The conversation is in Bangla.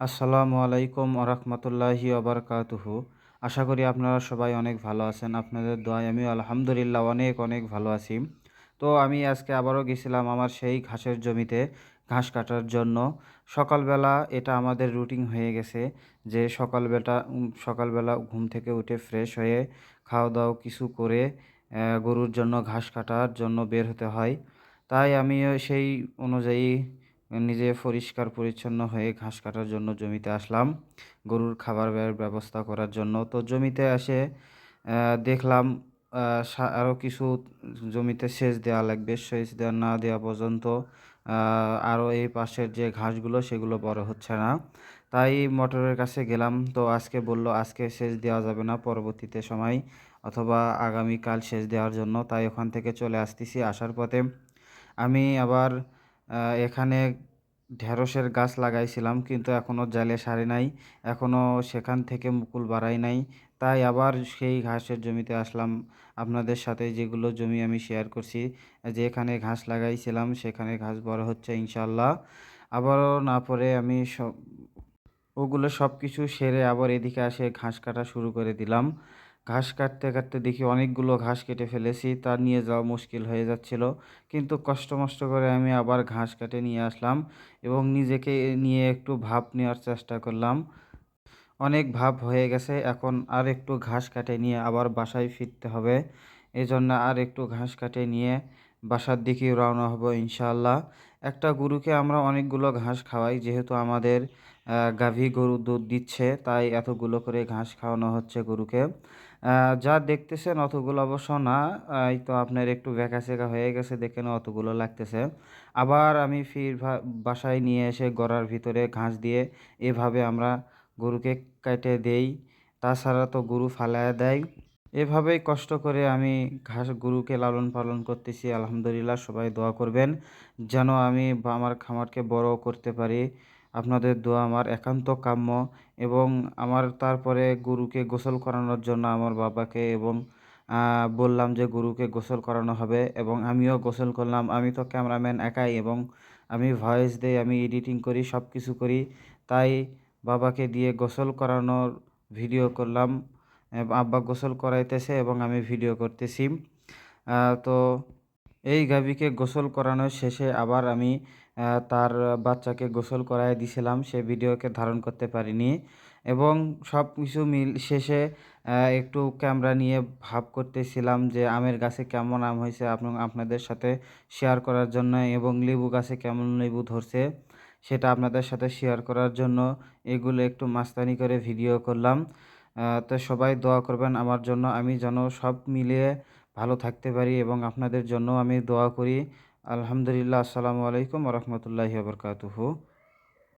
আসসালামু আলাইকুম আরহামতুল্লাহি আবরকাতুহু আশা করি আপনারা সবাই অনেক ভালো আছেন। আপনাদের দোয়ায় আমি আলহামদুলিল্লাহ অনেক অনেক ভালো আছি। তো আমি আজকে আবারও গেছিলাম আমার সেই ঘাসের জমিতে ঘাস কাটার জন্য। সকালবেলা এটা আমাদের রুটিন হয়ে গেছে যে সকালবেলা সকালবেলা ঘুম থেকে উঠে ফ্রেশ হয়ে খাওয়া দাওয়া কিছু করে গরুর জন্য ঘাস কাটার জন্য বের হতে হয়। তাই আমিও সেই অনুযায়ী নিজে পরিষ্কার পরিচ্ছন্ন হয়ে ঘাস কাটার জন্য জমিতে আসলাম। গরুর খাবারের ব্যবস্থা করার জন্য। তো জমিতে এসে দেখলাম আরও কিছু জমিতে সেচ দেওয়া লাগবে। সেচ দেওয়া না দেওয়া পর্যন্ত আরও এই পাশের যে ঘাসগুলো, সেগুলো বড় হচ্ছে না। তাই মোটরের কাছে গেলাম। তো আজকে বলল, আজকে সেচ দেওয়া যাবে না, পরবর্তীতে সময় অথবা আগামীকাল সেচ দেওয়ার জন্য। তাই ওখান থেকে চলে আসতেছি। আসার পথে আমি আবার এখানে ঢেঁড়সের গাছ লাগাইছিলাম, কিন্তু এখনও জালে সারে নাই। এখনও সেখান থেকে মুকুল বাড়াই নাই। তাই আবার সেই ঘাসের জমিতে আসলাম। আপনাদের সাথে যেগুলো জমি আমি শেয়ার করছি যে এখানে ঘাস লাগাইছিলাম, সেখানে ঘাস বড় হচ্ছে ইনশাল্লাহ আবারও না পরে আমি সব, ওগুলো সব কিছু সেরে আবার এদিকে আসে ঘাস কাটা শুরু করে দিলাম। ঘাস কাটতে কাটতে দেখি অনেকগুলো ঘাস কেটে ফেলেছি, তা নিয়ে যাওয়া মুশকিল হয়ে যাচ্ছিল। কিন্তু কষ্ট মষ্ট করে আমি আবার ঘাস কাটে নিয়ে আসলাম এবং নিজেকে নিয়ে একটু ভাব নেওয়ার চেষ্টা করলাম। অনেক ভাব হয়ে গেছে, এখন আর একটু ঘাস কাটে নিয়ে আবার বাসায় ফিরতে হবে। এই জন্য আর একটু ঘাস কাটে নিয়ে বাসার দিকে রওনা হব ইনশাআল্লাহ। একটা গরুকে আমরা অনেকগুলো ঘাস খাওয়াই, যেহেতু আমাদের গাভী গরু দুধ দিচ্ছে, তাই এতগুলো করে ঘাস খাওয়ানো হচ্ছে গরুকে। যা দেখতেছেন অতগুলো অবশ্য না এই তো আপনার একটু সেকা হয়ে গেছে, দেখেন অতগুলো লাগতেছে। আবার আমি ফির বাসায় নিয়ে এসে গড়ার ভিতরে ঘাস দিয়ে এভাবে আমরা গরুকে কেটে দেই। তাছাড়া তো গরু ফালায়া দেয়। এভাবেই কষ্ট করে আমি ঘাস গরুকে লালন পালন করতেছি। আলহামদুলিল্লাহ সবাই দোয়া করবেন যেন আমি আমার খামারকে বড় করতে পারি। আপনাদের দোয়া আমার একান্ত কাম্য এবং আমার তারপরে গরুকে গোসল করানোর জন্য আমার বাবাকে এবং বললাম যে গরুকে গোসল করানো হবে এবং আমিও গোসল করলাম। আমি তো ক্যামেরাম্যান একাই এবং আমি ভয়েস দেই আমি এডিটিং করি সব কিছু করি। তাই বাবাকে দিয়ে গোসল করানোর ভিডিও করলাম। আব্বা গোসল করাইতেছে এবং আমি ভিডিও করতেছি। তো এই গাভীকে গোসল করানোর শেষে আবার আমি তার বাচ্চাকে গোসল করাই দিছিলাম। সে ভিডিওকে ধারণ করতে পারিনি এবং সব কিছু মিল, শেষে একটু ক্যামেরা নিয়ে ভাব করতেছিলাম যে আমের গাছে কেমন আম হয়েছে আপনি, আপনাদের সাথে শেয়ার করার জন্য এবং লেবু গাছে কেমন লেবু ধরছে সেটা আপনাদের সাথে শেয়ার করার জন্য এগুলো একটু মাস্তানি করে ভিডিও করলাম। তো সবাই দোয়া করবেন আমার জন্য। আমি যেন সব মিলিয়ে ভালো থাকতে পারি এবং আপনাদের জন্য আমি দোয়া করি। আলহামদুলিল্লাহ, আসসালামু আলাইকুম রহমতুল্লাহি বরকাতুহু।